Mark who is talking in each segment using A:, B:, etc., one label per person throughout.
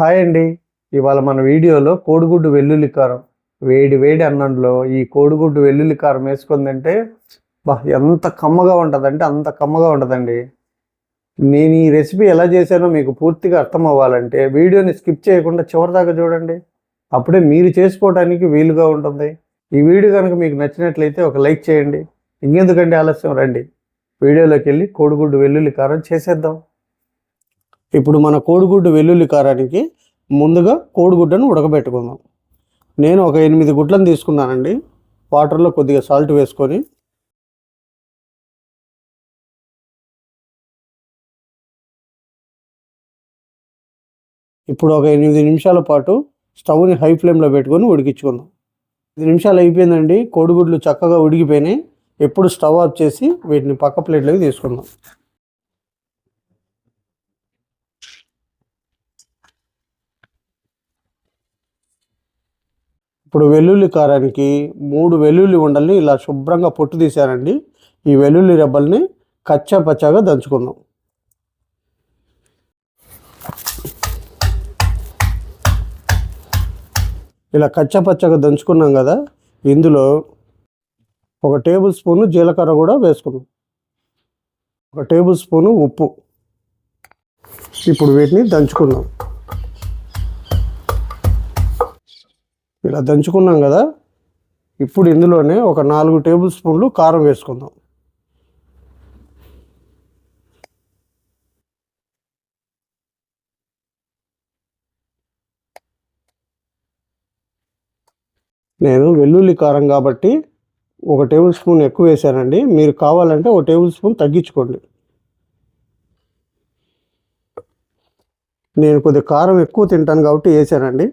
A: Hi అండి. ఇవాళ మన వీడియోలో కోడిగుడ్డు వెల్లుల్లి కారం. వేడి వేడి అన్నంలో ఈ కోడిగుడ్డు వెల్లుల్లి కారం వేసుకుందంటే బా ఎంత కమ్మగా ఉంటుందంటే అంత కమ్మగా ఉంటుందండి. నేను ఈ రెసిపీ ఎలా చేశానో మీకు పూర్తిగా అర్థం అవ్వాలంటే వీడియోని స్కిప్ చేయకుండా చివరిదాకా చూడండి. అప్పుడే మీరు చేసుకోవడానికి వీలుగా ఉంటుంది. ఈ వీడియో కనుక మీకు నచ్చినట్లయితే ఒక లైక్ చేయండి. ఇంకెందుకండి ఆలస్యం? రండి. వీడియోలోకి వెళ్ళి కోడిగుడ్డు వెల్లుల్లి కారం చేసేద్దాం. ఇప్పుడు మన కోడిగుడ్డు వెల్లుల్లి కారానికి ముందుగా కోడిగుడ్డను ఉడకబెట్టుకుందాం. నేను ఒక ఎనిమిది గుడ్లను తీసుకున్నానండి. వాటర్లో కొద్దిగా సాల్ట్ వేసుకొని ఇప్పుడు ఒక ఎనిమిది నిమిషాల పాటు స్టవ్ని హై ఫ్లేమ్లో పెట్టుకొని ఉడికించుకుందాం. ఐదు నిమిషాలు అయిపోయిందండి. కోడిగుడ్లు చక్కగా ఉడికిపోయినాయి. ఎప్పుడు స్టవ్ ఆఫ్ చేసి వీటిని పక్క ప్లేట్లోకి తీసుకుందాం. ఇప్పుడు వెల్లుల్లి కారానికి మూడు వెల్లుల్లి ఉండల్ని ఇలా శుభ్రంగా పొట్టు తీశానండి ఈ వెల్లుల్లి రెబ్బల్ని కచ్చా పచ్చాగా దంచుకుందాం. ఇలా కచ్చా పచ్చగా దంచుకున్నాం కదా ఇందులో ఒక టేబుల్ స్పూను జీలకర్ర కూడా వేసుకుందాం. ఒక టేబుల్ స్పూను ఉప్పు. ఇప్పుడు వీటిని దంచుకుందాం. ఇలా దంచుకున్నాం కదా ఇప్పుడు ఇందులోనే ఒక నాలుగు టేబుల్ స్పూన్లు కారం వేసుకుందాం. నేను వెల్లుల్లి కారం కాబట్టి ఒక టేబుల్ స్పూన్ ఎక్కువ వేసానండి. మీరు కావాలంటే ఒక టేబుల్ స్పూన్ తగ్గించుకోండి. నేను కొద్దిగా కారం ఎక్కువ తింటాను కాబట్టి వేసానండి.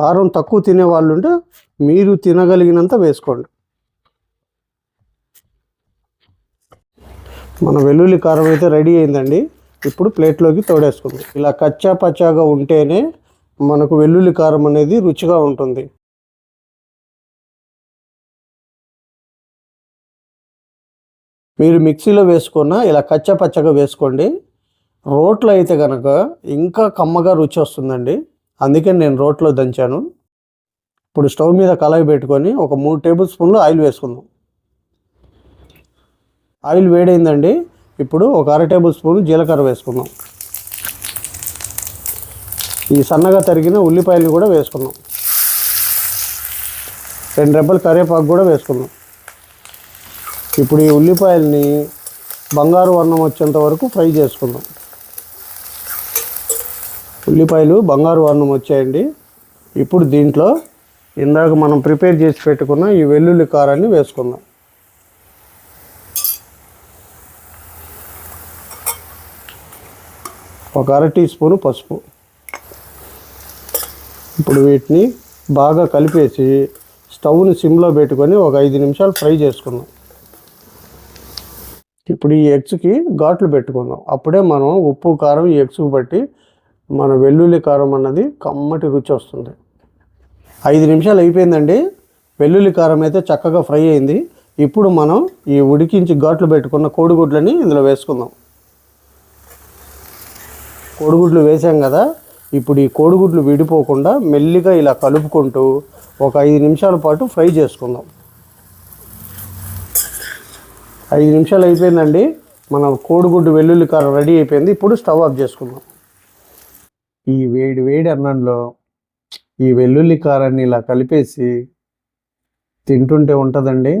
A: కారం తక్కువ తినే వాళ్ళు ఉంటే మీరు తినగలిగినంత వేసుకోండి. మన వెల్లుల్లి కారం అయితే రెడీ అయిందండి. ఇప్పుడు ప్లేట్లోకి తోడేసుకుందాం. ఇలా కచ్చా పచ్చాగా ఉంటేనే మనకు వెల్లుల్లి కారం అనేది రుచిగా ఉంటుంది. మీరు మిక్సీలో వేసుకున్న ఇలా కచ్చా పచ్చగా వేసుకోండి. రోట్లో అయితే కనుక ఇంకా కమ్మగా రుచి వస్తుందండి. అందుకే నేను రోట్లో దంచాను. ఇప్పుడు స్టవ్ మీద కళాయి పెట్టుకొని ఒక మూడు టేబుల్ స్పూన్లు ఆయిల్ వేసుకుందాం. ఆయిల్ వేడైందండి. ఇప్పుడు ఒక అర టేబుల్ స్పూన్ జీలకర్ర వేసుకుందాం. ఈ సన్నగా తరిగిన ఉల్లిపాయలు కూడా వేసుకుందాం. రెండు రెబ్బలు కరివేపాకు కూడా వేసుకుందాం. ఇప్పుడు ఈ ఉల్లిపాయల్ని బంగారు వర్ణం వచ్చేంత వరకు ఫ్రై చేసుకుందాం. ఉల్లిపాయలు బంగారు వర్ణం వచ్చాయండి. ఇప్పుడు దీంట్లో ఇందాక మనం ప్రిపేర్ చేసి పెట్టుకున్న ఈ వెల్లుల్లి కారాన్ని వేసుకుందాం. ఒక అర టీ స్పూన్ పసుపు. ఇప్పుడు వీటిని బాగా కలిపేసి స్టవ్ని సిమ్లో పెట్టుకొని ఒక ఐదు నిమిషాలు ఫ్రై చేసుకుందాం. ఇప్పుడు ఈ ఎగ్స్కి ఘాట్లు పెట్టుకుందాం. అప్పుడే మనం ఉప్పు కారం ఈ ఎగ్స్కి బట్టి మన వెల్లుల్లి కారం అన్నది కమ్మటి రుచి వస్తుంది. ఐదు నిమిషాలు అయిపోయిందండి. వెల్లుల్లి కారం అయితే చక్కగా ఫ్రై అయింది. ఇప్పుడు మనం ఈ ఉడికించి ఘాట్లు పెట్టుకున్న కోడిగుడ్లని ఇందులో వేసుకుందాం. కోడిగుడ్లు వేసాం కదా ఇప్పుడు ఈ కోడిగుడ్లు విడిపోకుండా మెల్లిగా ఇలా కలుపుకుంటూ ఒక ఐదు నిమిషాల పాటు ఫ్రై చేసుకుందాం. ఐదు నిమిషాలు అయిపోయిందండి. మన కోడిగుడ్డు వెల్లుల్లి కారం రెడీ అయిపోయింది. ఇప్పుడు స్టవ్ ఆఫ్ చేసుకుందాం. ఈ వేడి వేడి అన్నంలో ఈ వెల్లుల్లి కారాన్ని ఇలా కలిపేసి తింటుంటే ఉంటుందండి.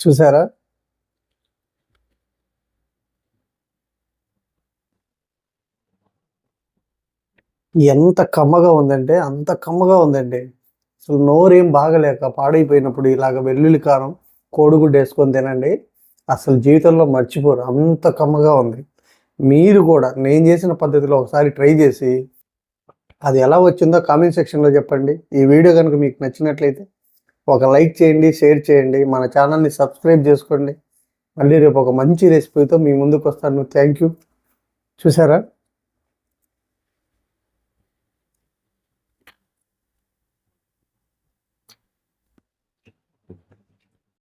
A: చూసారా? ఎంత కమ్మగా ఉందంటే అంత కమ్మగా ఉందండి. అసలు నోరేం బాగలేక పాడైపోయినప్పుడు ఇలాగ వెల్లుల్లి కారం కోడిగుడ్డు వేసుకొని తినండి. అసలు జీవితంలో మర్చిపోరు. అంత కమ్మగా ఉంది. మీరు కూడా నేను చేసిన పద్ధతిలో ఒకసారి ట్రై చేసి అది ఎలా వచ్చిందో కామెంట్ సెక్షన్లో చెప్పండి. ఈ వీడియో కనుక మీకు నచ్చినట్లయితే ఒక లైక్ చేయండి షేర్ చేయండి మన ఛానల్ని సబ్స్క్రైబ్ చేసుకోండి. మళ్ళీ రేపు ఒక మంచి రెసిపీతో మీ ముందుకు వస్తాను. Thank you. చూసారా?